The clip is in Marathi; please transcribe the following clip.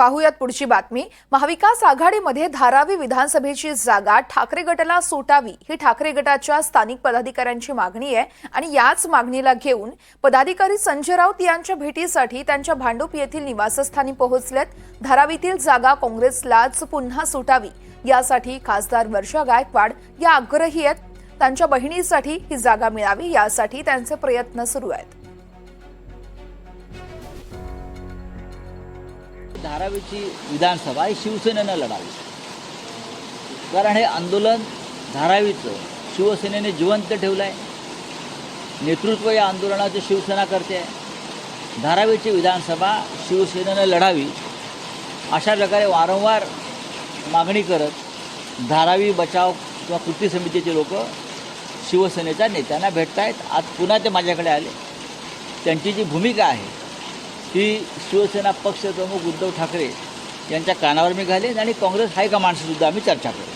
पाहूयात पुढची बातमी. महाविकास आघाडीमध्ये धारावी विधानसभेची जागा ठाकरे गटाला सुटावी ही ठाकरे गटाच्या स्थानिक पदाधिकाऱ्यांची मागणी आहे आणि याच मागणीला घेऊन पदाधिकारी संजय राऊत यांच्या भेटीसाठी त्यांच्या भांडूप येथील निवासस्थानी पोहोचलेत. धारावीतील जागा काँग्रेसलाच पुन्हा सुटावी. यासाठी खासदार वर्षा गायकवाड या आग्रही आहेत. त्यांच्या बहिणीसाठी ही जागा मिळावी यासाठी त्यांचे प्रयत्न सुरू आहेत. धारावीची विधानसभा ही शिवसेनेनं लढावी. कारण हे आंदोलन धारावीचं शिवसेनेने जिवंत ठेवलं आहे नेतृत्व या आंदोलनाची शिवसेना करते. आहे धारावीची विधानसभा शिवसेनेनं लढावी. अशा प्रकारे वारंवार मागणी करत धारावी बचाव किंवा कृती समितीचे लोक शिवसेनेच्या नेत्यांना भेटत आहेत आज पुन्हा ते माझ्याकडे आले. त्यांची जी भूमिका आहे ही शिवसेना पक्षप्रमुख उद्धव ठाकरे यांच्या कानावर मी घालेन आणि काँग्रेस हायकमांडशीसुद्धा आम्ही चर्चा करू.